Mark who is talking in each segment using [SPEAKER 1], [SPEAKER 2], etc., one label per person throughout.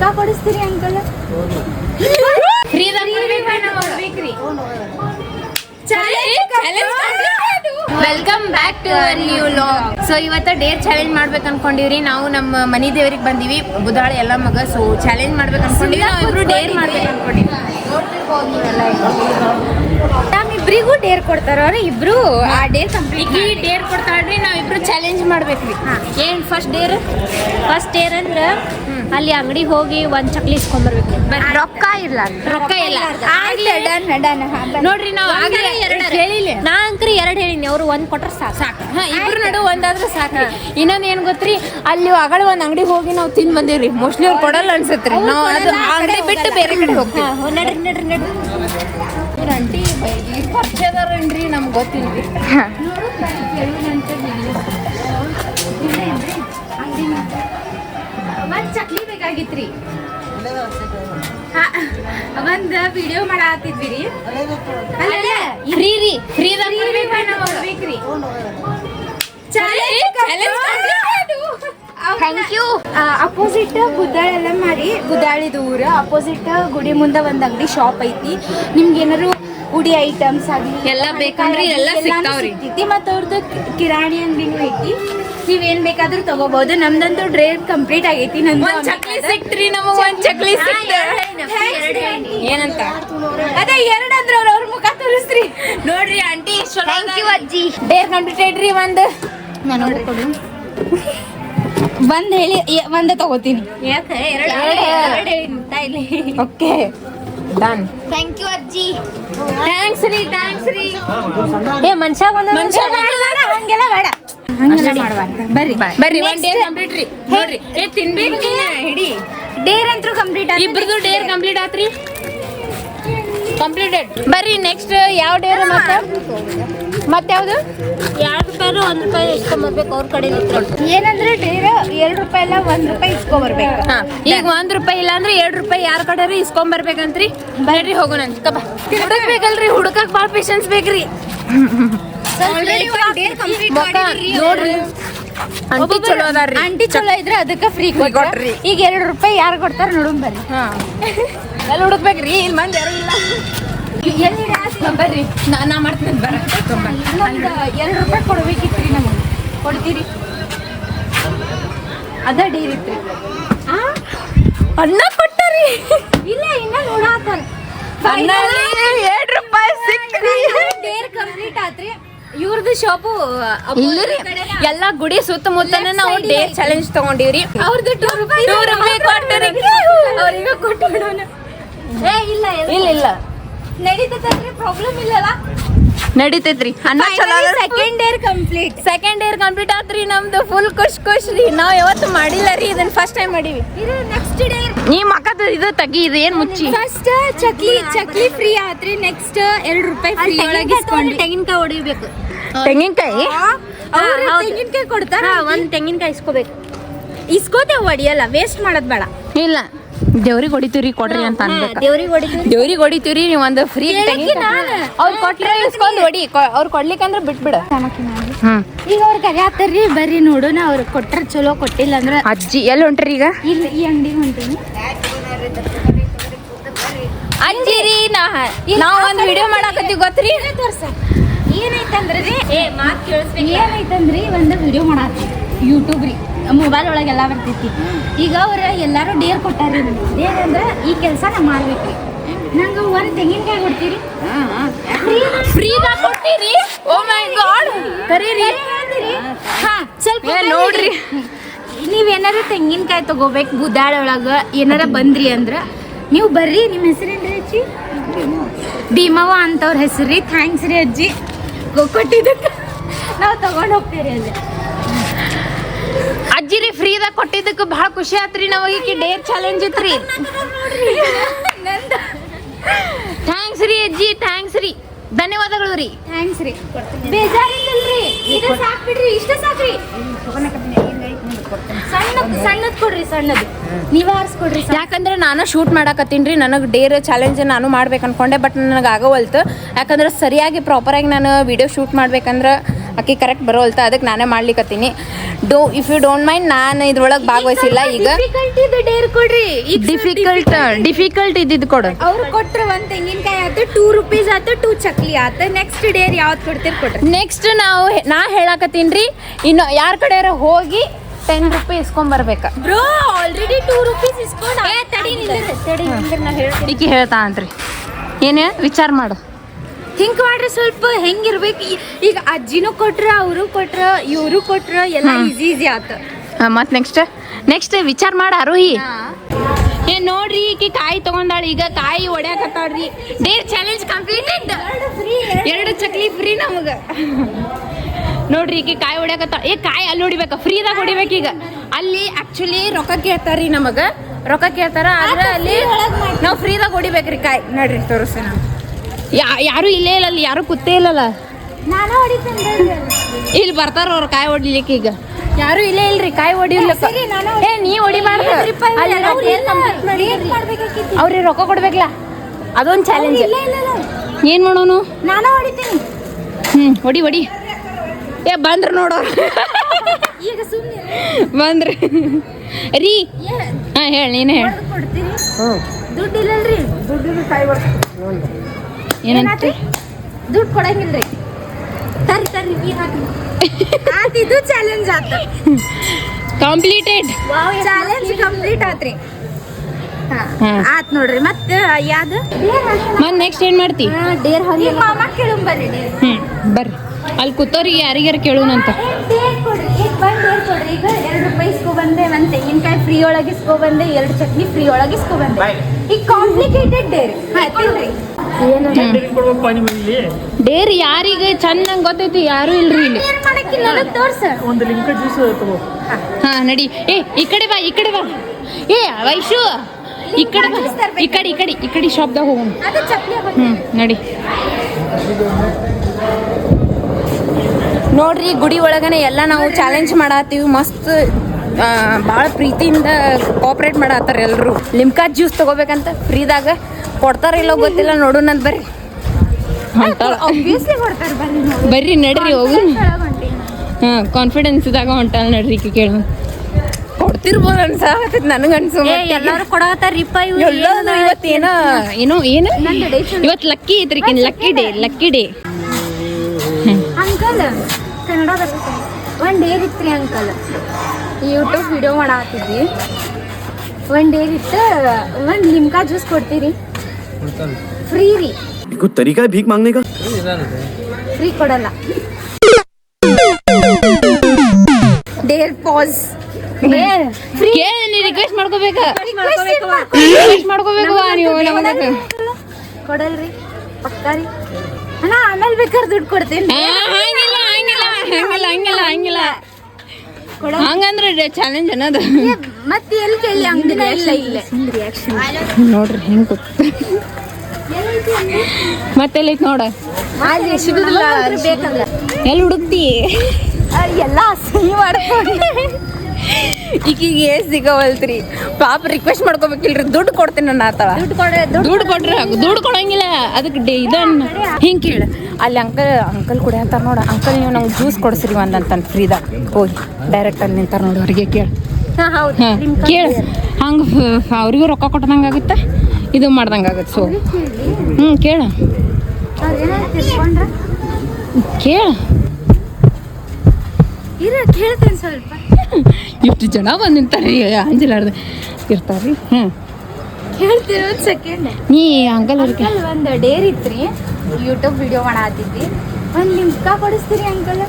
[SPEAKER 1] ರೊಕ್ಕ ಕೊಡಿಸ್ತೀರಿ uncle
[SPEAKER 2] welcome back to new vlog so ಇವತ್ತು dare challenge ಮಾಡ್ಬೇಕು ಅನ್ಕೊಂಡಿವ್ರಿ. ನಾವು ನಮ್ಮ ಮನಿ ದೇವರಿಗೆ ಬಂದೀವಿ. ಬುಧಾಳೆ ಎಲ್ಲ ಮಗ ಸೊ ಚಾಲೆಂಜ್ ಮಾಡ್ಬೇಕು ಅನ್ಕೊಂಡಿವಿ. ನಾವು ಇಬ್ರು ಡೇರ್ ಮಾಡ್ಬೇಕು ಅನ್ಕೊಂಡಿವಿ.
[SPEAKER 1] ನಮ್ಮಿಬ್ರಿಗೂ ಡೇರ್ ಕೊಡ್ತಾರ ಅವ್ರು ಇಬ್ರು ಆ ಡೇರ್ ಕಂಪ್ಲೀಟ್
[SPEAKER 2] ಈ ಡೇರ್ ಕೊಡ್ತಾಳ್ರಿ ನಾವ್ ಇಬ್ರು ಚಾಲೆಂಜ್ ಮಾಡ್ಬೇಕ್ರಿ ಏನ್ ಫಸ್ಟ್ ಡೇರ್
[SPEAKER 1] ಫಸ್ಟ್ ಡೇರ್ ಅಂದ್ರ ಅಲ್ಲಿ ಅಂಗಡಿ ಹೋಗಿ ಒಂದ್ ಚಕ್ಲಿ ಇಸ್ಕೊಂಡ್ಬರ್ಬೇಕು
[SPEAKER 2] ರೊಕ್ಕ ಇಲ್ಲ ರೊಕ್ಕ ಇಲ್ಲ.
[SPEAKER 1] ಆಗ್ಲಿ ಡನ್ ಡನ್
[SPEAKER 2] ನೋಡ್ರಿ ನಾವು ಆಗ್ಲೇ ಎರಡು ಹೇಳಿಲ್ಲ.
[SPEAKER 1] ನಾ ಅಂಕ್ರಿ ಎರಡು ಹೇಳಿನಿ ಅವ್ರು ಒಂದ್ ಕೊಟ್ರ ಸಾಕು.
[SPEAKER 2] ಸಾಕು. ಇಬ್ರು ನಡು ಒಂದಾದ್ರೆ ಸಾಕು ಇನ್ನೊಂದ್ ಏನ್ ಗೊತ್ತ್ರಿ ಅಲ್ಲಿ ಅಗಳ ಒಂದ್ ಅಂಗಡಿ ಹೋಗಿ ನಾವು ತಿನ್ ಬಂದಿವ್ರಿ. ಮೋಸ್ಟ್ಲಿ ಅವ್ರು ಕೊಡಲ್ಲ ಅನ್ಸತ್ರಿ ನಾವು ಅದು ಅಂಗಡಿ ಬಿಟ್ಟು ಬೇರೆ ಕಡೆ ಹೋಗ್ತೀವಿ.
[SPEAKER 1] ನಡ್ರಿ ನಡ್ರಿ ನಡ್ರಿ. ನಡ್ರಿ
[SPEAKER 2] ಅಂಟಿ ಪರಿಚಯದಾರೇನ್ರಿ ನಮ್ಗೆ ಗೊತ್ತಿಲ್ರಿ.
[SPEAKER 1] ಒಂದ್ ಚಕ್ಲಿ ಬೇಕಾಗಿತ್ರಿ. ಒಂದ್ ವಿಡಿಯೋ ಮಾಡಾತಿದ್ವಿ ರೀ ಅಲ್ಲ
[SPEAKER 2] ಫ್ರೀ ರೀ ಫ್ರೀದಾಗ
[SPEAKER 1] ಬೇಕ್ರಿ
[SPEAKER 2] ಥ್ಯಾಂಕ್ ಯು
[SPEAKER 1] ಅಪೋಸಿಟ್ ಗುದ್ದಾಳ ಎಲ್ಲ ಮಾಡಿ ಗುದ್ದಾಳಿದ ಊರು. ಅಪೋಸಿಟ್ ಗುಡಿ ಮುಂದೆ ಒಂದು ಅಂಗಡಿ ಶಾಪ್ ಐತಿ. ನಿಮ್ಗೆ ಏನಾರು ಉಡಿ ಐಟಮ್ಸ್ ಆಗಲಿ
[SPEAKER 2] ಎಲ್ಲ ಬೇಕಂದ್ರೆ ಎಲ್ಲ ಸಿಗ್ತಾವ್ರಿ.
[SPEAKER 1] ಮತ್ತು ಅವ್ರದ್ದು ಕಿರಾಣಿ ಅಂಗಡಿನೂ ಐತಿ. ನೀವೇನ್ ಬೇಕಾದ್ರೂ ತಗೋಬಹುದು ನಮ್ದಂತೂ ಡ್ರೇಸ್ ಕಂಪ್ಲೀಟ್ ಆಗೈತಿ. ನಂದು
[SPEAKER 2] ಒಂದ್ ಚಕ್ಲಿ ಸಿಕ್ತ್ರಿ ನಮಗ್ ಒಂದ್ ಚಕ್ಲಿ ಸಿಕ್ತ ಏನಂತ?
[SPEAKER 1] ಅದೇ ಎರಡ್ ಅಂದ್ರೆ ಅವ್ರ ಅವ್ರ ಮುಖ ತೋರಿಸ್ರಿ.
[SPEAKER 2] ನೋಡ್ರಿ ಆಂಟಿ
[SPEAKER 1] ಥ್ಯಾಂಕ್ ಯು ಅಜ್ಜಿ.
[SPEAKER 2] ಡೇರ್ ಕಂಪ್ಲೀಟ್ ಐತ್ರಿ ಒಂದು.
[SPEAKER 1] ನಾನು ಕೊಡು. ಒಂದ್ ಹೇಳಿ ಒಂದೇ ತಗೋತೀನಿ.
[SPEAKER 2] ಓಕೆ. ಡನ್.
[SPEAKER 1] ಥ್ಯಾಂಕ್ ಯು ಅಜ್ಜಿ.
[SPEAKER 2] ಥ್ಯಾಂಕ್ಸ್ ರೀ ಥ್ಯಾಂಕ್ಸ್ ರೀ.
[SPEAKER 1] ಏ ಮನುಷ್ಯ
[SPEAKER 2] ಮನುಷ್ಯ ಬಂದ
[SPEAKER 1] ಹಂಗೆಲ್ಲ ಬೇಡ. ಹಂಗೆಲ್ಲ ಮಾಡಬಾರ್ದು. ಬರ್ರಿ.
[SPEAKER 2] ಬರ್ರಿ ಒಂದ್ ಡೇರ್ ಕಂಪ್ಲೀಟ್ ರೀ. ನೋಡ್ರಿ. ಏ ತಿನ್ಬೇಕು ಹಿಡಿ.
[SPEAKER 1] ಡೇರ್ ಅಂತೂ ಕಂಪ್ಲೀಟ್
[SPEAKER 2] ಇಬ್ರದು ಡೇರ್ ಕಂಪ್ಲೀಟ್ ಆತ್ರಿ. ಕಂಪ್ಲೀಟೆಡ್ ಬರ್ರಿ ನೆಕ್ಸ್ಟ್ ಯಾವ ಡೇರು ಮತ್ತೆ? ಮತ್ತೆ ಯಾವುದು?
[SPEAKER 1] ಎರಡು ರೂಪಾಯಿ ಒಂದು ರೂಪಾಯಿ ಇಸ್ಕೊಂಬರ್ಬೇಕು ಅವ್ರ ಕಡೆ ಏನಂದ್ರೆ ಡೇರು ಎರಡು ರೂಪಾಯಿ ಎಲ್ಲ ಒಂದ್ ರೂಪಾಯಿ ಇಸ್ಕೊಂಬರ್ಬೇಕು.
[SPEAKER 2] ಹಾಂ ಈಗ ಒಂದ್ ರೂಪಾಯಿ ಇಲ್ಲ ಅಂದ್ರೆ ಎರಡು ರೂಪಾಯಿ ಯಾರ ಕಡೆ ಇಸ್ಕೊಂಡ್ ಬರ್ಬೇಕಂತ್ರಿ ಬರ್ರಿ ಹೋಗೋಣ ಕಬ್ಬ ಹುಡುಕ್ಬೇಕಲ್ರಿ ಹುಡುಕಕ್ ಬಾಳ ಪೇಷನ್ಸ್ ಬೇಕ್ರಿ. ನೋಡ್ರಿ. ಅಂಟಿ ಚಲೋ ಅದಾರ್ರಿ.
[SPEAKER 1] ಆಂಟಿ ಚಲೋ ಇದ್ರೆ ಅದಕ್ಕೆ ಫ್ರೀ.
[SPEAKER 2] ಕೊಟ್ರಿ.
[SPEAKER 1] ಈಗ ಎರಡು ರೂಪಾಯಿ ಯಾರು ಕೊಡ್ತಾರೆ ನೋಡೋಣ ಬರ್ರಿ.
[SPEAKER 2] ಹಾ. ಎಲ್ಲಿ ಹುಡುಕ್ಬೇಕ್ರಿ? ಇಲ್ಲಿ ಮಂದಿ ಯಾರು ಇಲ್ಲ. ಬರ್ರಿ ನಾ ಮಾಡ್ತೀನಿ.
[SPEAKER 1] ಇನ್ನೊಂದು ಎರಡು ರೂಪಾಯಿ ರೀ ನಮಗೆ. ಕೊಡ್ತೀರಿ? ಅದ ಡೇರ್ ಇತ್ತು
[SPEAKER 2] ಅಣ್ಣ ಕೊಟ್ಟರಿ.
[SPEAKER 1] ಇಲ್ಲ ಇನ್ನ ನೋಡಾತಾರ
[SPEAKER 2] ಎರಡ್ ರೂಪಾಯಿ ಸಿಕ್ಕ್ರಿ.
[SPEAKER 1] ಡೇರ್ ಕಂಪ್ಲೀಟ್ ಆತ್ರಿ. ಇವ್ರದ್ದು ಶಾಪು
[SPEAKER 2] ಎಲ್ಲಾ ಗುಡಿ ಸುತ್ತಮುತ್ತನೇ ನಾವು ಡೇ ಚಾಲೆಂಜ್ ತಗೊಂಡಿವ್ರಿ.
[SPEAKER 1] ಅವ್ರದ್ದು ಟೂ ರೂಪಾಯಿ
[SPEAKER 2] ರೂಪಾಯಿ ಕೊಟ್ಟರಿ.
[SPEAKER 1] ಅವ್ರಿಗೆ ಕೊಟ್ಟು ಬಿಡೋಣ. ಏ ಇಲ್ಲ
[SPEAKER 2] ಇಲ್ಲ. ಇಲ್ಲ
[SPEAKER 1] ನಡೀತೈತ್ರಿ ಪ್ರಾಬ್ಲಮ್ ಇಲ್ಲಲ್ಲ?
[SPEAKER 2] ನಡೀತೈತ್ರಿ. ಅನ್ನ ಚಲೋ
[SPEAKER 1] second year complete
[SPEAKER 2] second year complete ಆತ್ರಿ ನಮ್ದು ಫುಲ್ ಖುಷ್ ಖುಷ್ ರೀ. ನಾವ್ ಯಾವತ್ತು ಮಾಡಿಲ್ಲ ರೀ ಇದನ್ನ ಫಸ್ಟ್ ಟೈಮ್ ಮಾಡೀವಿ.
[SPEAKER 1] ಇದು ನೆಕ್ಸ್ಟ್ ಡೇ
[SPEAKER 2] ನೀ ಮಕ್ಕದ ಇದು ತಗಿ ಇದು ಏನು ಮುಚ್ಚಿ?
[SPEAKER 1] ಫಸ್ಟ್ ಚಕ್ಲಿ ಚಕ್ಲಿ ಫ್ರೀ ಆತ್ರಿ ನೆಕ್ಸ್ಟ್ ಎರಡು ರೂಪಾಯಿ ಫ್ರೀ ಒಳಗೆ ಇಸ್ಕೊಂಡು
[SPEAKER 3] ತೆಂಗಿನಕಾಯಿ ಹೊಡಿಬೇಕು.
[SPEAKER 2] ತೆಂಗಿನಕಾಯಿ.
[SPEAKER 1] ತೆಂಗಿನಕಾಯಿ ಕೊಡ್ತಾರ.
[SPEAKER 3] ಒಂದು ತೆಂಗಿನಕಾಯಿ ಇಸ್ಕೋಬೇಕು.
[SPEAKER 1] ಇಸ್ಕೋತೇವೆ ಹೊಡಿಯಲ್ಲ ವೇಸ್ಟ್ ಮಾಡೋದ್ ಬೇಡ.
[SPEAKER 2] ಇಲ್ಲ. ದೇವ್ರಿಗೆ ಹೊಡಿತೀವ್ರಿ ಕೊಡ್ರಿ ಅಂತ ಅನ್ಬೇಕು.
[SPEAKER 3] ದೇವ್ರಿಗೆ ಹೊಡಿತೀವಿ
[SPEAKER 2] ದೇವ್ರಿಗೆ ಹೊಡಿತೀವ್ರಿ ನೀವು ಒಂದು ಫ್ರೀ ಅವ್ರು ಕೊಟ್ರೆ ಇಸ್ಕೊಂಡ್ ಹೊಡಿ ಅವ್ರು ಕೊಡ್ಲಿಕ್ಕಂದ್ರೆ ಬಿಟ್ಬಿಡ. ಹ್ಮ್.
[SPEAKER 1] ಈಗ ಅವ್ರ ಕರಿಯಾತಾರ್ರಿ ಬರ್ರಿ ನೋಡೋಣ ಅವ್ರು ಕೊಟ್ರ ಚಲೋ ಕೊಟ್ಟಿಲ್ಲ ಅಂದ್ರೆ.
[SPEAKER 2] ಅಜ್ಜಿ ಎಲ್ಲಿ ಹೊಂಟ್ರಿ ಈಗ?
[SPEAKER 1] ಇಲ್ಲಿ ಈ ಅಂಗಡಿ ಹೊಂಟೀನಿ.
[SPEAKER 2] ಅಜ್ಜಿ ರೀ ನಾ ನಾವು ಒಂದು ವಿಡಿಯೋ ಮಾಡಾಕತ್ತೀವಿ ಗೊತ್ತ್ರಿ?
[SPEAKER 1] ತೋರ್ಸ? ಏನೈತಂದ್ರೆ
[SPEAKER 3] ಏ ಮಾತು ಕೇಳಿಸ್ಬೇಕು.
[SPEAKER 1] ಏನೈತಂದ್ರಿ ಒಂದು ವಿಡಿಯೋ ಮಾಡಾತಿ ಯೂಟ್ಯೂಬ್ ರೀ ಮೊಬೈಲ್ ಒಳಗೆಲ್ಲ ಬರ್ತೈತಿ. ಈಗ ಅವ್ರು ಎಲ್ಲರೂ ಡೇರ್ ಕೊಟ್ಟಾರೀ. ಡೇರ್ ಅಂದ್ರೆ ಈ ಕೆಲಸ ನಾ ಮಾಡ್ಬೇಕ್ರಿ. ನಂಗೆ ಒಂದು ತೆಂಗಿನಕಾಯಿ ಕೊಡ್ತೀರಿ?
[SPEAKER 2] ಫ್ರೀದಾಗ ಕೊಟ್ಟಿರಿ ಓ ಮೈ ಗಾಡ್ ಕರೀರಿ
[SPEAKER 1] ಹಾ ಸ್ವಲ್ಪ
[SPEAKER 2] ಏ, ನೋಡ್ರಿ.
[SPEAKER 1] ನೀವೇನಾರ ತೆಂಗಿನಕಾಯಿ ತಗೋಬೇಕು ಗುದ್ದಾಳ ಒಳಗ ಏನಾರ ಬಂದ್ರಿ ಅಂದ್ರ ನೀವು ಬರ್ರಿ ನಿಮ್ಮ ಹೆಸರೇನ್ರಿ ಅಜ್ಜಿ? ಭೀಮವ್ವ ಅಂತವ್ರ ಹೆಸರು ರೀ. ಥ್ಯಾಂಕ್ಸ್ ರೀ ಅಜ್ಜಿ. ಕೊಟ್ಟಿದ್ದಕ್ಕೆ. ನಾವು ತಗೊಂಡು ಹೋಗ್ತೀರಿ ಅಲ್ಲಿ.
[SPEAKER 2] ರೀ ಕೊಟ್ಟಿದ್ದಕ್ಕೆ ಬಹಳ ಖುಷಿ ಆತ್ರಿ ನಾವು ಈಕಿ ಡೇರ್ ಚಾಲೆಂಜ್ ಇತ್ರಿ. ಥ್ಯಾಂಕ್ಸ್ ರೀ ಅಜ್ಜಿ ಥ್ಯಾಂಕ್ಸ್ ರೀ. ಧನ್ಯವಾದಗಳು ರೀ.
[SPEAKER 1] ಥ್ಯಾಂಕ್ಸ್ ರೀ. ಬೇಜಾರಿಲ್ಲಲ್ರಿ. ಇದು ಸಾಕ್ ಬಿಡ್ರಿ ಇಷ್ಟ ಸಾಕ್ರಿ. ಸಣ್ಣದ್ ಸಣ್ಣದ್ ಕೊಡ್ರಿ ಸಣ್ಣದು. ನೀವೇ ಆರಿಸ್ಕೊಡ್ರಿ
[SPEAKER 2] ಯಾಕಂದ್ರೆ ನಾನು ಶೂಟ್ ಮಾಡಾಕತ್ತೀನಿ ನನಗೆ ಡೇರ್ ಚಾಲೆಂಜ್ ನಾನು ಮಾಡ್ಬೇಕು ಅನ್ಕೊಂಡೆ ಬಟ್ ನನಗೆ ಆಗವಲ್ತು. ಯಾಕಂದ್ರೆ ಸರಿಯಾಗಿ ಪ್ರಾಪರಾಗಿ ನಾನು ವಿಡಿಯೋ ಶೂಟ್ ಮಾಡ್ಬೇಕಂದ್ರೆ ಆಕಿ ಕರೆಕ್ಟ್ ಬರೋಲ್ತ ಅದಕ್ಕೆ ನಾನೇ ಮಾಡ್ಲಿಕತ್ತೀನಿ. Do if you don't mind ನಾನು ಇದ್ರೊಳಗೆ ಭಾಗವಹಿಸಿಲ್ಲ ಈಗ.
[SPEAKER 1] ಡಿಫಿಕಲ್ಟ್ ಡೇರ್ ಕೊಡ್ರಿ ಈಗ
[SPEAKER 2] ಡಿಫಿಕಲ್ಟ್ ಡಿಫಿಕಲ್ಟ್ ಇದ್ದಿದ್ದು ಕೊಡು.
[SPEAKER 1] ಅವ್ರು ಕೊಟ್ಟರು ಒಂದು ತೆಂಗಿನಕಾಯಿ ಆತು ಟೂ ರುಪೀಸ್ ಆತು ಟೂ ಚಕ್ಲಿ ಆಯ್ತು. ನೆಕ್ಸ್ಟ್ ಡೇರ್ ಯಾವ್ದು ಕೊಡ್ತೀರಿ ಕೊಡ್ರಿ.
[SPEAKER 2] ನೆಕ್ಸ್ಟ್ ನಾವು ನಾ ಹೇಳಾಕತ್ತೀನಿ ರೀ ಇನ್ನು ಯಾರ ಕಡೆ ಹೋಗಿ ಟೆನ್ ರುಪೀಸ್ ಇಸ್ಕೊಂಬರ್ಬೇಕು
[SPEAKER 1] ಬ್ರೋ ಆಲ್ರೆಡಿ ಟೂ ರುಪೀಸ್ ಇಸ್ಕೊಂಡು ತಡಿ ನಿಂದ್ರಿ, ತಡಿ ನಿಂದ್ರಿ, ನಾ ಹೇಳ್ತೀನಿ.
[SPEAKER 2] ಈಕಿ ಹೇಳ್ತಾ ಅಂತ್ರಿ ಏನು ವಿಚಾರ ಮಾಡು.
[SPEAKER 1] ಥಿಂಕ್ ಮಾಡ್ರಿ ಸ್ವಲ್ಪ ಹೆಂಗಿರ್ಬೇಕು. ಈ- ಈಗ ಅಜ್ಜಿನೂ ಕೊಟ್ರ ಅವರು ಕೊಟ್ರ ಇವರು ಕೊಟ್ರ ಎಲ್ಲ ಈಸಿ ಈಸಿ ಆತ.
[SPEAKER 2] ಮತ್ತು ನೆಕ್ಸ್ಟ್ ನೆಕ್ಸ್ಟ್ ವಿಚಾರ ಮಾಡ ಅರೋಹಿ. ಏ ನೋಡ್ರಿ ಈಕಿ ಕಾಯಿ ತಗೊಂಡಾಳ ಈಗ ಕಾಯಿ ಒಡ್ಯಾಕತ್ತಾಳ್ರಿ. ಡೇರ್ ಚಾಲೆಂಜ್ ಕಂಪ್ಲೀಟೆಡ್ ಎರಡು ಚಕ್ಲಿ ಫ್ರೀ ನಮಗ. ನೋಡ್ರಿ ಈಕಿ ಕಾಯಿ ಹೊಡ್ಯಾಕತ್ತ ಏ ಕಾಯಿ ಅಲ್ಲಿ ಹೊಡಿಬೇಕ ಫ್ರೀದಾಗ ಹೊಡಿಬೇಕು ಈಗ. ಅಲ್ಲಿ ಆಕ್ಚುಲಿ ರೊಕ್ಕ ಕೇಳ್ತಾರ್ರಿ ನಮಗ. ರೊಕ್ಕ ಕೇಳ್ತಾರ ಆದ್ರೆ ಅಲ್ಲಿ ನಾವು ಫ್ರೀದಾಗ ಹೊಡಿಬೇಕ್ರಿ ಕಾಯಿ. ನೋಡ್ರಿ ತೋರಿಸ್ತೀನಿ ಯಾರು ಇಲ್ಲೇ ಇಲ್ಲ ಅಲ್ಲಿ ಯಾರು ಕುತ್ತೇ ಇಲ್ಲಲ್ಲ. ಇಲ್ಲಿ ಬರ್ತಾರ ಅವ್ರ ಕಾಯಿ ಹೊಡಿಲಿಕ್ಕೆ ಈಗ. ಯಾರು ಇಲ್ಲೇ ಇಲ್ರಿ ಕಾಯಿ ಹೊಡಿಲಿಕ್ಕೆ. ಏ ನೀ ಹೊಡಿಬಾರ್ದು ಅವ್ರಿಗೆ ರೊಕ್ಕ ಕೊಡ್ಬೇಕಲ್ಲ ಅದೊಂದು ಚಾಲೆಂಜ್
[SPEAKER 1] ಇಲ್ಲ ಇಲ್ಲ ಇಲ್ಲ
[SPEAKER 2] ಏನ್ ಮಾಡೋನು?
[SPEAKER 1] ನಾನು ಹೊಡಿತೀನಿ.
[SPEAKER 2] ಹ್ಮ್ ಹೊಡಿ ಹೊಡಿ. ಏ ಬಂದ್ರ ನೋಡೋ
[SPEAKER 1] ಈಗ ಸುಮ್ಮನೆ
[SPEAKER 2] ಬಂದ್ರಿ. ರೀ. ಹಾ ಹೇಳಿ ನೀನೇ ಹೇಳಿ.
[SPEAKER 1] ಕೊಡ್ತೀನಿ. ದುಡ್ಡು ಇಲ್ಲಲ್ರಿ
[SPEAKER 2] ಏನಂತ
[SPEAKER 1] ದುಡ್ಡು ಕೊಡಂಗಿಲ್ರಿ. ತರ್ರಿ ತರ್ರಿ ನೀರ್ ಹಾಕಿ ಇದು ಚಾಲೆಂಜ್ ಆತ.
[SPEAKER 2] ಕಂಪ್ಲೀಟೆಡ್
[SPEAKER 1] ಚಾಲೆಂಜ್ ಕಂಪ್ಲೀಟ್ ಆತ್ರಿ. ಹಾ
[SPEAKER 2] ಹಾ.
[SPEAKER 1] ಆತ್ ನೋಡ್ರಿ. ಮತ್ತೆ ಯಾವ್ದು?
[SPEAKER 2] ಮತ್ ನೆಕ್ಸ್ಟ್ ಏನ್ ಮಾಡ್ತಿ?
[SPEAKER 1] ಡೇರ್ ಹಂಗೆ ಮಾಮ ಕೇಳುಂ ಬರ್ರಿ ಡೇರ್
[SPEAKER 2] ಹ್ಮ್ ಬರ್ರಿ. ಅಲ್ಲಿ ಕೂತವ್ರಿಗೆ ಯಾರಿಗಾರ ಕೇಳೋಣಂತ
[SPEAKER 1] ಈಗ ಎರಡು ರೂಪಾಯಿ ಇಸ್ಕೊ ಬಂದೆ ಒಂದು ತೆಂಗಿನಕಾಯಿ ಫ್ರೀ ಒಳಗೆ ಇಸ್ಕೊ ಬಂದೆ ಎರಡು ಚಟ್ನಿ ಫ್ರೀ ಒಳಗೆ ಇಸ್ಕೊ ಬಂದೆ. ಈಗ ಕಾಂಪ್ಲಿಕೇಟೆಡ್ ಡೇರಿ ಹಾ
[SPEAKER 2] ಡೇರ್ ಯಾರಿಗೆ ಚೆನ್ನಾಗಿ ಗೊತ್ತೈತಿ ಯಾರು ಇಲ್ರಿ ಇಲ್ಲಿ.
[SPEAKER 1] ಡೇರ್ ಮಾಡಕ್ಕೆ ನನಗೆ ತೋರ್ಸ.
[SPEAKER 4] ಒಂದು ಲಿಂಕ ಜ್ಯೂಸ್ ತಗೋ.
[SPEAKER 2] ಹಾ. ನಡಿ. ಏ ಈ ಕಡೆ ಬಾ ಈ ಕಡೆ ಬಾ. ಏ ವೈಶು ಈ ಕಡೆ ಬಾ. ಈ ಕಡೆ ಈ ಕಡೆ ಈ ಕಡೆ ಶಾಪ್ದಾಗ ಹೋಗೋಣ.
[SPEAKER 1] ಅದು ಚಕ್ಲಿ
[SPEAKER 2] ಹ್ಮ್ ನಡಿ. ನೋಡ್ರಿ ಗುಡಿ ಒಳಗನೆ ಎಲ್ಲ ನಾವು ಚಾಲೆಂಜ್ ಮಾಡತ್ತೀವಿ. ಮಸ್ತ್ ಭಾಳ ಪ್ರೀತಿಯಿಂದ ಕೋಆಪ್ರೇಟ್ ಮಾಡತ್ತಾರ ಎಲ್ಲರೂ ಲಿಮ್ಕಾ ಜ್ಯೂಸ್ ತಗೋಬೇಕಂತ ಫ್ರೀದಾಗ ಕೊಡ್ತಾರ ಇಲ್ಲೋ ಗೊತ್ತಿಲ್ಲ
[SPEAKER 1] ನೋಡು ಕೊಡ್ತಾರೆ ಬರ್ರಿ
[SPEAKER 2] ಬರ್ರಿ ನಡ್ರಿ ಹೋಗು. ಹಾಂ ಕಾನ್ಫಿಡೆನ್ಸ್ದಾಗ ಹೊಂಟಾಳ ನಡ್ರಿ ಕೇಳು. ಕೊಡ್ತಿರ್ಬೋದು ಅನ್ಸಾಕತ್ತೈತಿ ನನಗೆ ಎಲ್ಲರೂ
[SPEAKER 1] ಎಲ್ಲಾರು ಕೊಡತ್ತಾರ ರಿಪ್ಪ
[SPEAKER 2] ಎಲ್ಲಾದ್ರು ಇವತ್ತೇನೋ ಏನೋ ಏನು ಇವತ್ತು ಲಕ್ಕಿ ಐತ್ರಿ lucky day lucky day
[SPEAKER 1] uncle ಕನ್ನಡದಾಗ ಒನ್ ಡೇ ಇತ್ತು ಅಂಕಲ್. ಯೂಟ್ಯೂಬ್ ವಿಡಿಯೋ ಮಾಡಾತಿದ್ವಿ ಒನ್ ಡೇ ಇತ್ತು ಒಂದು ಲಿಮ್ಕಾ ಜ್ಯೂಸ್ ಕೊಡ್ತೀರಿ. ಫ್ರೀ ರೀ
[SPEAKER 4] कोई तरीका है भीख मांगने का
[SPEAKER 1] ಫ್ರೀ ಕೊಡಲ್ಲ ಡೇರ್ ಪಾಸ್
[SPEAKER 2] ಕೇಳಿ ನೀ ರಿಕ್ವೆಸ್ಟ್ ಮಾಡ್ಕೋಬೇಕ ರಿಕ್ವೆಸ್ಟ್ ಮಾಡ್ಕೋಬೇಕು ನೀವು ನಮಗೆ
[SPEAKER 1] ಕೊಡಲ್ರಿ ಪಕ್ಕಾ ರೀ ಅಣ್ಣ ಆಮೇಲೆ ಬೇಕಾದ್ರೆ ದುಡ್ಡು ಕೊಡ್ತೀನಿ
[SPEAKER 2] ಹಂಗಿಲ್ಲ ಹಂಗಿಲ್ಲ ಹಂಗಿಲ್ಲ ಹಂಗಿಲ್ಲ ಹಂಗಿಲ್ಲ ಹಂಗಂದ್ರೆ ಚಾಲೆಂಜ್ ಅನ್ನೋದು.
[SPEAKER 1] ಮತ್ತೆ ಎಲ್ಲಿ ಕೇಳಿ? ಅಂಗಡಿ ಇಲ್ಲ ಇಲ್ಲ.
[SPEAKER 2] ನೋಡ್ರಿ ಹೆಂಗ್ ಗೊತ್ತ ಮತ್ತೆಲ್ಲೈತ್ ನೋಡ.
[SPEAKER 1] ಸಿಗುದಿಲ್ಲ ಬೇಕಲ್ಲ.
[SPEAKER 2] ಎಲ್ಲಿ ಹುಡುಕ್ತಿ?
[SPEAKER 1] ಎಲ್ಲ ಸಹಿ ಮಾಡ್ಕೊಂಡು.
[SPEAKER 2] ಈಕಿಗೆ ಸಿಗವಲ್ತ್ರಿ. ಪಾಪ ರಿಕ್ವೆಸ್ಟ್ ಮಾಡ್ಕೋಬೇಕಿಲ್ರಿ ದುಡ್ಡು ಕೊಡ್ತೀನಿ ನನ್ನ ಆತವ
[SPEAKER 1] ದುಡ್ಡು ಕೊಡ
[SPEAKER 2] ದುಡ್ಡು ಕೊಡಂಗಿಲ್ಲ. ಅದಕ್ಕೆ ಡೇ ಇದನ್ನ ಹಿಂಗೆ ಕೇಳು. ಅಲ್ಲಿ ಅಂಕಲ್ ಅಂಕಲ್ ಕುಡಿ ಅಂತಾರೆ ನೋಡ. ಅಂಕಲ್ ನೀವು ನಂಗೆ ಜ್ಯೂಸ್ ಕೊಡಿಸ್ರಿ ಒಂದಂತ ಫ್ರೀದಾಗ ಹೋಗಿ ಡೈರೆಕ್ಟ್ ಅಲ್ಲಿ ನಿಂತಾರೆ ನೋಡಿ ಅವ್ರಿಗೆ ಕೇಳು.
[SPEAKER 1] ಹಾ ಹೌದು.
[SPEAKER 2] ಹಾಂ ಕೇಳು. ಹಂಗೆ ಅವ್ರಿಗೂ ರೊಕ್ಕ ಕೊಟ್ಟದಂಗೆ ಆಗುತ್ತೆ? ಇದು ಮಾಡ್ದಂಗೆ ಆಗುತ್ತೆ ಸೊ. ಹ್ಞೂ ಕೇಳು. ಕೇಳು.
[SPEAKER 1] ಇರ ಕೇಳ್ತೇನೆ ಸ್ವಲ್ಪ.
[SPEAKER 2] ಎಷ್ಟು ಜನ ಬಂದಿರ್ತಾರೆ ನಿಂತಾರೆ. ಅಂಜಲಾರ್ದೆ ಇರ್ತಾರೆ ಹ್ಞೂ
[SPEAKER 1] ಕೇಳ್ತೀರ ಒಂದು ಸೆಕೆಂಡ್
[SPEAKER 2] ನೀ ಅಂಕಲ್ ಅವ್ರಿಗೆ
[SPEAKER 1] ಒಂದು ಡೇರ್ ರೀ ಯೂಟ್ಯೂಬ್ ವಿಡಿಯೋ ಮಾಡಾತಿದ್ವಿ ಒಂದು ಲಿಮ್ಕಾ ಕೊಡಿಸ್ತೀರಿ ಅಂಕಲ್?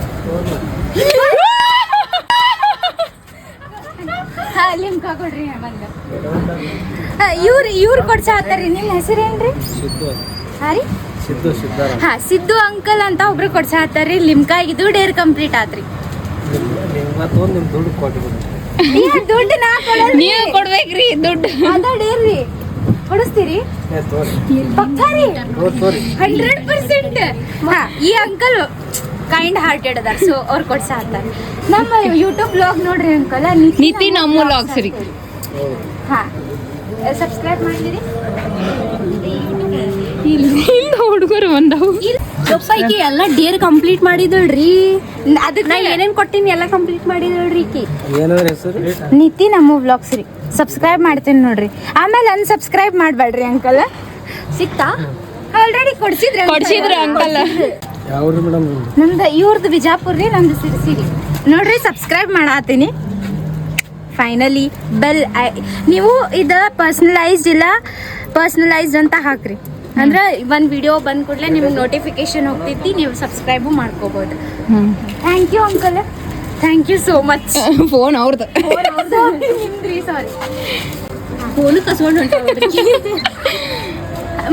[SPEAKER 1] ಹಾ ಲಿಮ್ಕಾ ಕೊಡ್ರಿ ಒಂದು ಇವ್ರು ಇವ್ರು ಕೊಡ್ಸಾತಾರಿ ನಿಮ್ಮ ಹೆಸರೇನ್ರಿ ಹಾ ರೀ?
[SPEAKER 4] ಸಿದ್ದು
[SPEAKER 1] ಹಾ ಸಿದ್ದು ಅಂಕಲ್ ಅಂತ ಒಬ್ರು ಕೊಡ್ಸಾತಾರಿ ಲಿಮ್ಕಾ ಇದು ಡೇರ್ ಕಂಪ್ಲೀಟ್ ಆತ್ರಿ.
[SPEAKER 4] ನಿಮ್ ದುಡ್ಡು
[SPEAKER 1] ನಾ ಕೊಡಲ್ರಿ
[SPEAKER 2] ನೀವು ಕೊಡ್ಬೇಕ್ರಿ ದುಡ್ಡು
[SPEAKER 1] ಅದ ಡೇರ್ ರೀ ಕೊಡಿಸ್ತೀರಿ ಹಂಡ್ರೆಡ್ ಪರ್ಸೆಂಟ್ ಈ ಅಂಕಲ್ ಕೈಂಡ್ ಹಾರ್ಟೆಡ್ ಅದಾರ ಸೊ ಅವ್ರು ಕೊಡ್ಸಾತಾರ ನಮ್ಮ ಯೂಟ್ಯೂಬ್ ಬ್ಲಾಗ್ ನೋಡ್ರಿ ಅಂಕಲ್
[SPEAKER 2] ನಿತಿನ್ ನಮ್ಮ ಲಾಗ್ಸ್ ರೀ
[SPEAKER 1] ಹಾ ಸಬ್ಸ್ಕ್ರೈಬ್
[SPEAKER 2] ಇಲ್ಲ ಹುಡುಗರು ಬಂದವು.
[SPEAKER 3] ಈಕಿ ಎಲ್ಲ ಡೇರ್ ಕಂಪ್ಲೀಟ್ ಮಾಡಿದಳ್ರಿ.
[SPEAKER 1] ಅದಕ್ಕೆ
[SPEAKER 3] ನಾ ಏನೇನ್ ಕೊಟ್ಟಿನಿ ಎಲ್ಲ ಕಂಪ್ಲೀಟ್ ಮಾಡಿದಳ್ರಿ ಈಕಿ.
[SPEAKER 1] ನಿತಿ ನಮ್ಮ ವ್ಲಾಗ್ಸ್ ರೀ. ಸಬ್ಸ್ಕ್ರೈಬ್ ಮಾಡ್ತೀನಿ ನೋಡ್ರಿ. ಆಮೇಲೆ ಅನ್ಸಬ್ಸ್ಕ್ರೈಬ್ ಮಾಡಬೇಡ್ರಿ ಅಂಕಲ್
[SPEAKER 3] ಸಿಕ್ತಾ?
[SPEAKER 1] ಆಲ್ರೆಡಿ ಕೊಡ್ಸಿದ್ರಿ
[SPEAKER 2] ಕೊಡ್ಸಿದ್ರಿ ಅಂಕಲ್
[SPEAKER 1] ನಮ್ದು? ಇವ್ರದ್ದು ಬಿಜಾಪುರ್ ರೀ ನಮ್ದು ಸಿರಿಸಿರಿ ರೀ. ನೋಡ್ರಿ ಸಬ್ಸ್ಕ್ರೈಬ್ ಮಾಡಾತೀನಿ. ಫೈನಲಿ ಬೆಲ್ ನೀವು ಇದು ಪರ್ಸ್ನಲೈಸ್ಡ್ ಇಲ್ಲ ಪರ್ಸ್ನಲೈಸ್ಡ್ ಅಂತ ಹಾಕ್ರಿ. ಅಂದ್ರೆ ಒಂದು ವಿಡಿಯೋ ಬಂದ ಕೂಡಲೇ ನಿಮ್ಗೆ ನೋಟಿಫಿಕೇಶನ್ ಹೋಗ್ತೈತಿ ನೀವು ಸಬ್ಸ್ಕ್ರೈಬು ಮಾಡ್ಕೋಬಹುದು thank you uncle thank you so much
[SPEAKER 2] phone ಅವ್ರದ್ದು
[SPEAKER 1] ನಿಮ್ದ್ರಿ ಸಾರಿ
[SPEAKER 3] ಫೋನ್ ಕಸ್ಕೊಂಡು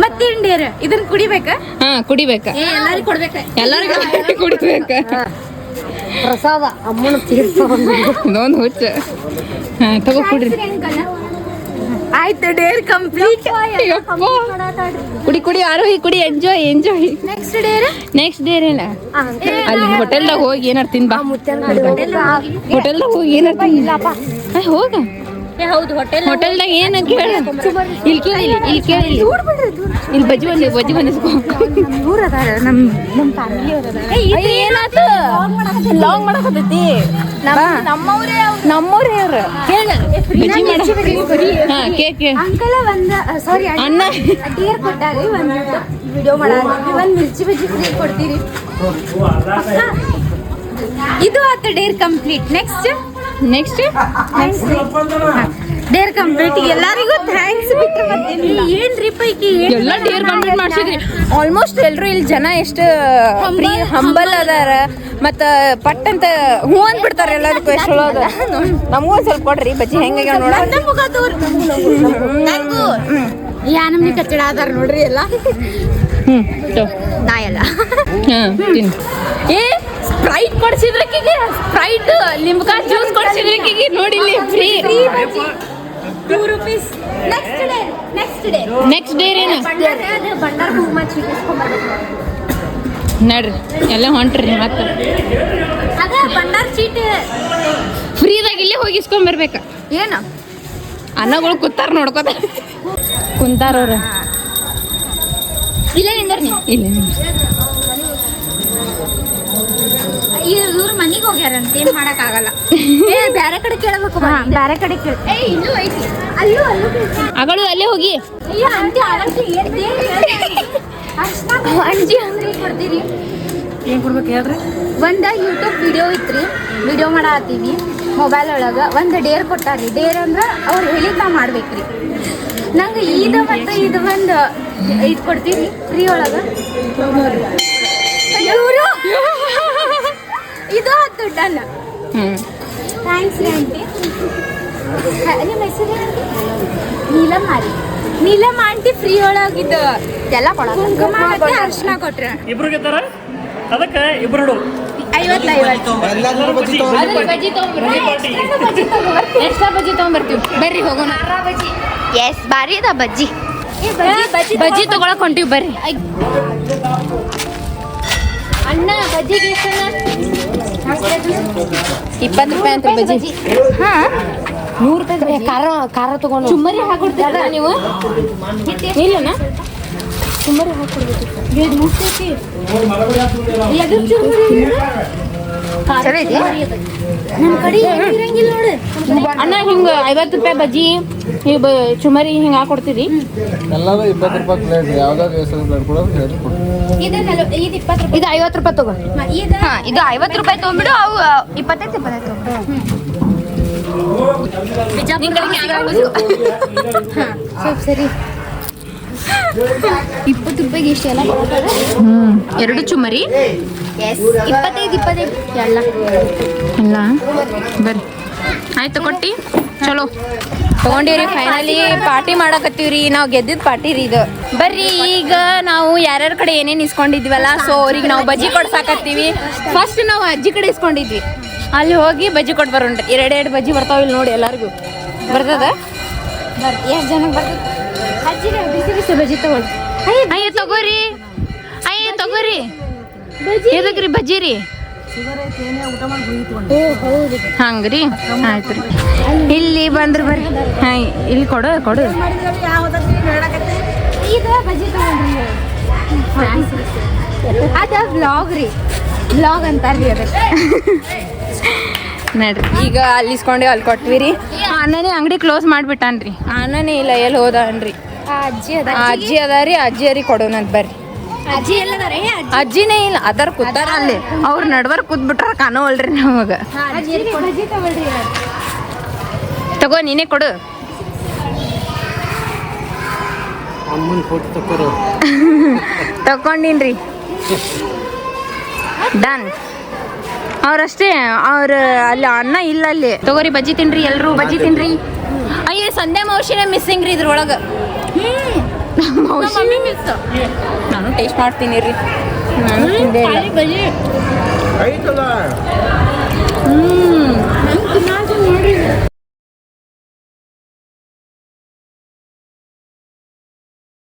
[SPEAKER 1] ಮತ್ತೆ ಇಂಡಿಯರ್ ಇದನ್ನ ಕುಡಿಬೇಕಾ?
[SPEAKER 2] ಹಾ ಕುಡಿಬೇಕಾ?
[SPEAKER 3] ಎಲ್ಲರಿಗೂ ಎಲ್ಲಾರಿಗೂ ಕೊಡ್ಬೇಕ?
[SPEAKER 2] ಎಲ್ಲರಿಗೂ ಕುಡಿಬೇಕ?
[SPEAKER 3] ಪ್ರಸಾದ ಅಮ್ಮನ ತೀರ್ಥ
[SPEAKER 2] ಇದೊಂದು ಹುಚ್ಚ. ಹಾ ತಗೋ ಕುಡ್ರಿ.
[SPEAKER 1] ಅಂಕಲ್ ಆಯ್ತು ಡೇರ್ ಕಂಪ್ಲೀಟ್.
[SPEAKER 2] ಕುಡಿ ಕುಡಿ ಆರೋಹಿ ಕುಡಿ enjoy enjoy
[SPEAKER 1] next dare
[SPEAKER 2] next day ಏನ ಅಲ್ಲಿ ಹೋಟೆಲ್ದಾಗ ಹೋಗಿ ಏನಾರ ತಿನ್ ಬಾ ಹೋಟೆಲ್ದಾಗ ಹೋಗಿ. ಏನಾರ ತಿನ್ ಹೋಗ.
[SPEAKER 3] ಹೌದು ಹೋಟೆಲ್
[SPEAKER 2] ಹೋಟೆಲ್ದಾಗ ಏನ ಕೇಳ ಇಲ್ಲಿ ಕೇಳಿ ಇಲ್ಲಿ ಕೇಳಿ ಇಲ್ಲಿ. ಬಜ್ಜಿ ಬಜ್ಜಿ ಬಂದಿಸ್ಕೊ
[SPEAKER 1] ಇವ್ರು ಅದಾರ ನಮ್ ನಮ್ ಫ್ಯಾಮಿಲಿ ಅವ್ರ ಅದಾರ
[SPEAKER 2] ಏನಾತ ಲಾಂಗ್ ಮಾಡಕತ್ತೈತಿ.
[SPEAKER 1] ನಮ್ಮವ್ರೇ
[SPEAKER 2] ನಮ್ಮವ್ರ ಯಾರು ಬಜ್ಜಿ ಮಾಡ. ಹಾ ಕೇಕ್
[SPEAKER 1] ಅಂಕಲ ಒಂದ್ ಸಾರಿ
[SPEAKER 2] ಅಣ್ಣ.
[SPEAKER 1] ಡೇರ್ ಕೊಟ್ಟಾರಿ ಒಂದ್ ವಿಡಿಯೋ ಮಾಡಾರಿ ಒಂದ್ ಮಿರ್ಚಿ ಬಜ್ಜಿ ಫ್ರೀ ಕೊಡ್ತೀರಿ. ಪಕ್ಕಾ? ಇದು ಆತ dare complete. Next
[SPEAKER 2] next
[SPEAKER 1] dare complete ಎಲ್ಲರಿಗೂ ಥ್ಯಾಂಕ್ಸ್ ಬಿಟ್ಟು ಮತ್ತೇನಿಲ್ಲ. ಏನ್ರಿ ಪೈಕಿ
[SPEAKER 2] ಎಲ್ಲ ಡೇರ್ ಕಂಪ್ಲೀಟ್ ಮಾಡ್ಸಿದ್ರಿ. ಆಲ್ಮೋಸ್ಟ್ ಎಲ್ಲರೂ ಇಲ್ಲಿ ಜನ ಎಷ್ಟು ಫ್ರೀ ಹಂಬಲ್ ಅದಾರ. ಮತ್ತ ಪಟ್ ಅಂತ ಹೂ ಅಂದ್ಬಿಡ್ತಾರ ಎಲ್ಲದಕ್ಕೂ ಎಷ್ಟು ಒಳಗ ನಮಗೂ ಒಂದ್ ಸ್ವಲ್ಪ ಕೊಡ್ರಿ ಬಜ್ಜಿ ಹೆಂಗ ನೋಡ
[SPEAKER 1] ಯಾ ನಮ್ನಿ ಕಚ್ಚಡ ಅದಾರ ನೋಡ್ರಿ ಎಲ್ಲ.
[SPEAKER 2] ಹ್ಮ್ ನಾಯಲ್ಲ.
[SPEAKER 1] ನಾ ಎಲ್ಲ
[SPEAKER 2] ಹಾ ಏ ಸ್ಪ್ರೈಟ್ ಕೊಡ್ಸಿದ್ರಕ್ಕಿಗೆ ಸ್ಪ್ರೈಟ್ ಲಿಂಬಕಾ ಜ್ಯೂಸ್ ಕೊಡ್ಸಿದ್ರಕ್ಕಿಗೆ ನೋಡಿ ಇಲ್ಲಿ free
[SPEAKER 1] two rupees next day next day
[SPEAKER 2] next day ಏನ
[SPEAKER 1] ಬಂಡಾರ ಚೀಟಿಸ್ಕೊಂಡ್ಬರ್ಬೇಕು
[SPEAKER 2] ನಡ್ರಿ ಎಲ್ಲ ಹೊಂಟ್ರಿ ಮತ್ತೆ.
[SPEAKER 1] ಅದ ಬಂಡಾರ ಚೀಟಿ
[SPEAKER 2] ಫ್ರೀದಾಗ ಇಲ್ಲೇ ಹೋಗಿಸ್ಕೊಂಡ್ ಬರ್ಬೇಕ
[SPEAKER 1] ಏನು?
[SPEAKER 2] ಅನ್ನಗಳು ಕುತ್ತಾರ ನೋಡ್ಕೋತ. ಕುಂತಾರ ಅವ್ರ.
[SPEAKER 1] ಇಲ್ಲೇ ನಿಂದರ್ ನೀವು?
[SPEAKER 2] ಇಲ್ಲ
[SPEAKER 1] ಇವ್ರ ಏನ್ ಮಾಡಕ್ ಆಗಲ್ಲ ಬೇರೆ ಕಡೆ ಕೇಳಬೇಕು ಬೇರೆ ಕಡೆ ಕೇಳ ಏ ಇಲ್ಲೂ ಐತಿ. ಅಲ್ಲೂ ಅಲ್ಲೂ
[SPEAKER 2] ಅಗಳು ಅಲ್ಲೇ ಹೋಗಿ.
[SPEAKER 1] ಅಯ್ಯೋ ಅಂಟಿ ಅಂದ್ರೆ ಕೊಡ್ತೀರಿ?
[SPEAKER 4] ಏನ್ ಕೊಡ್ಬೇಕು ಹೇಳ್ರಿ?
[SPEAKER 1] ಒಂದ ಯೂಟ್ಯೂಬ್ ವಿಡಿಯೋ ಇತ್ರಿ. ವಿಡಿಯೋ ಮಾಡತ್ತೀವಿ. ಮೊಬೈಲ್ ಒಳಗ ಒಂದ್ ಡೇರ್ ಕೊಟ್ಟಾರಿ. ಡೇರ್ ಅಂದ್ರ ಅವ್ರು ಹೇಳಿದ್ ನಾವ್ ಮಾಡ್ಬೇಕ್ರಿ. ನಂಗೆ ಇದು ಮತ್ತೆ ಇದು ಒಂದು ಇದು ಕೊಡ್ತೀರಿ ಫ್ರೀ ಒಳಗ. ಇದು ಹತ್ತು ಡನ್.
[SPEAKER 2] ಹ್ಮ್.
[SPEAKER 1] ಥ್ಯಾಂಕ್ಸ್ ರೀ ಆಂಟಿ ನಿಮ್ಮ ಹೆಸರು ನೀಲಮ್ ಆರಿ ನೀಲಮ್ ಆಂಟಿ ಫ್ರೀ ಒಳಗಿದ್ದು.
[SPEAKER 3] ಎಲ್ಲ
[SPEAKER 1] ಕುಂಕುಮ ಮತ್ತೆ ಅರ್ಶಿನ ಕೊಟ್ರ.
[SPEAKER 5] ಇಬ್ರು ಗೆದ್ದಾರ ಅದಕ್ಕೆ ಇಬ್ರು
[SPEAKER 2] ಬರ್ರಿ ಹೋಗೋಣ.
[SPEAKER 3] ಎಸ್ ಬಾರಿ ಅದ ಬಜ್ಜಿ
[SPEAKER 2] ಬಜ್ಜಿ ತಗೊಳಕ್ ಹೊಂಟಿವಿ ಬರ್ರಿ.
[SPEAKER 3] ಅಣ್ಣ ಬಜ್ಜಿಗೆ
[SPEAKER 2] ಇಪ್ಪತ್ತು ರೂಪಾಯಿ ಅಂತ ಬಜ್ಜಿ.
[SPEAKER 1] ಹಾ?
[SPEAKER 2] ನೂರು ರೂಪಾಯಿ ಖಾರ ಖಾರ ತಗೊಂಡು. ಚುಮ್ಮರಿ ಹಾಕೊಡ್ತೀರ ನೀವು? ಇಲ್ಲನಾ ಚುಮ್ಮರಿ ಹಾಕೊಡ್ಬೇಕು.
[SPEAKER 3] ಚಲೋ ಐತಿ
[SPEAKER 1] ನಮ್ಮ ಕಡೆ ಇರಂಗಿಲ್ಲ ನೋಡು.
[SPEAKER 2] ಅಣ್ಣ ಹಿಂಗ ಐವತ್ತು ರೂಪಾಯಿ ಬಜ್ಜಿ ಈ ಚುಮರಿ ಹಿಂಗ ಹಾಕೊಡ್ತೀರಿ?
[SPEAKER 4] ಎಲ್ಲಾರು ಇಪ್ಪತ್ತು ರೂಪಾಯಿ ಪ್ಲೇಟ್ ಯಾವ್ದಾದ್ರು ಹೆಸರು ಪ್ಲೇಟ್ ಕೂಡ
[SPEAKER 1] ಇದು ಇಪ್ಪತ್ತು ರೂಪಾಯಿ.
[SPEAKER 2] ಇದು ಐವತ್ತು ರೂಪಾಯಿ ತಗೋ.
[SPEAKER 1] ಇದು
[SPEAKER 3] ಹಾ ಇದು ಐವತ್ತು ರೂಪಾಯಿ ತೊಗೊಂಬಿಡು ಅವು ಇಪ್ಪತ್ತೈದು ಇಪ್ಪತ್ತೈದು?
[SPEAKER 1] ಸ್ವಲ್ಪ ಸರಿ. ಇಪ್ಪತ್ತು ರೂಪಾಯಿಗೆ ಇಷ್ಟೆಲ್ಲ
[SPEAKER 2] ಎರಡು ಚುಮರಿ
[SPEAKER 3] ಎಸ್ ಇಪ್ಪತ್ತೈದು ಇಪ್ಪತ್ತೈದು. ಎಲ್ಲ.
[SPEAKER 2] ಇಲ್ಲ. ಬರ್ರಿ. ಆಯ್ತು ಕೊಟ್ಟಿ. ಚಲೋ. ತಗೊಂಡಿವ್ರಿ ಫೈನಲಿ ಪಾರ್ಟಿ ಮಾಡಕತ್ತೀವ್ರಿ. ನಾವು ಗೆದ್ದಿದ ಪಾರ್ಟಿ ರೀ ಇದು. ಬರ್ರಿ ಈಗ ನಾವು ಯಾರ್ಯಾರ ಕಡೆ ಏನೇನು ಇಸ್ಕೊಂಡಿದ್ವಲ್ಲ ಸೊ ಅವ್ರಿಗೆ ನಾವು ಬಜ್ಜಿ ಕೊಡ್ಸಾಕತ್ತೀವಿ. ಫಸ್ಟ್ ನಾವು ಅಜ್ಜಿ ಕಡೆ ಇಸ್ಕೊಂಡಿದ್ವಿ. ಅಲ್ಲಿ ಹೋಗಿ ಬಜ್ಜಿ ಕೊಟ್ಟು ಬರೋಣ. ಎರಡೆರಡು ಬಜ್ಜಿ ಬರ್ತಾವ ಇಲ್ಲಿ ನೋಡಿ ಎಲ್ಲರಿಗೂ. ಬರ್ತದ?
[SPEAKER 1] ಎಷ್ಟು ಜನಕ್ಕೆ ಬರ್ತದೆ ಬಿಸಿ ಬಜ್ಜಿ ತಗೊಳ್ಳಿ.
[SPEAKER 2] ಅಯ್ಯ ತಗೋರಿ ಅಯ್ಯ ತಗೋರಿ ಎದಕ್ರಿ ಬಜ್ಜಿ ರೀ ಹಂಗ್ರಿ? ಆಯ್ತು ರೀ ಇಲ್ಲಿ ಬಂದ್ರೆ ಬರ್ರಿ. ಹಾಂ ಇಲ್ಲಿ ಕೊಡು ಕೊಡು.
[SPEAKER 1] ಅದ ವ್ಲಾಗ್ ರೀ? ಬ್ಲಾಗ್ ಅಂತಾರ್ರಿ ಅದಕ್ಕೆ
[SPEAKER 2] ನಡ್ರಿ. ಈಗ ಅಲ್ಲಿ ಇಸ್ಕೊಂಡೆ ಅಲ್ಲಿ ಕೊಟ್ವಿ ರೀ. ಅಣ್ಣನೇ ಅಂಗಡಿ ಕ್ಲೋಸ್ ಮಾಡ್ಬಿಟ್ಟನ್ರಿ. ಅಣ್ಣನೇ ಇಲ್ಲ ಎಲ್ಲಿ ಹೋದನ್ರಿ?
[SPEAKER 1] ಅಜ್ಜಿ ಅದ.
[SPEAKER 2] ಅಜ್ಜಿ ಅದಾರಿ ಕೊಡೋಣ ಕೊಡೋಣಂತ ಬರ್ರಿ.
[SPEAKER 1] ಅಜ್ಜಿ ಎಲ್ಲದಾರೆ
[SPEAKER 2] ಅಜ್ಜಿನೇ ಇಲ್ಲ ಅದರ ಕೂತಾರ ಅಲ್ಲಿ. ಅವ್ರ ನಡ್ವರ್ ಕೂತ್ಬಿಟ್ರ ಕಾಣೋವಲ್ರಿ ನಮಗ.
[SPEAKER 1] ಅಜ್ಜಿ ಬಜಿ ತಗೊಳ್ರಿ.
[SPEAKER 2] ತಗೋ ನೀನೇ ಕೊಡು.
[SPEAKER 4] ತಗೊಂಡಿನ್ರಿ
[SPEAKER 2] ತಕೊಂಡಿನ್ರಿ ಡನ್. ಅವ್ರಷ್ಟೇ ಅವ್ರ ಅಲ್ಲಿ ಅನ್ನ ಇಲ್ಲ ಅಲ್ಲಿ. ತಗೋರಿ ಬಜ್ಜಿ ತಿನ್ರಿ ಎಲ್ರು. ಬಜ್ಜಿ ತಿನ್ರಿ. ಅಯ್ಯ ಸಂಧ್ಯಾ ಮೌಶಿನೇ ಮಿಸ್ಸಿಂಗ್ ರೀ ಇದ್ರೊಳಗ. ನಾನು ಟೇಸ್ಟ್ ಮಾಡ್ತೀನಿ ರೀ ನಾನು ತಿಂದೆ ಹ್ಞೂ
[SPEAKER 4] ಐತಲ್ಲ?
[SPEAKER 2] ಹ್ಮ್.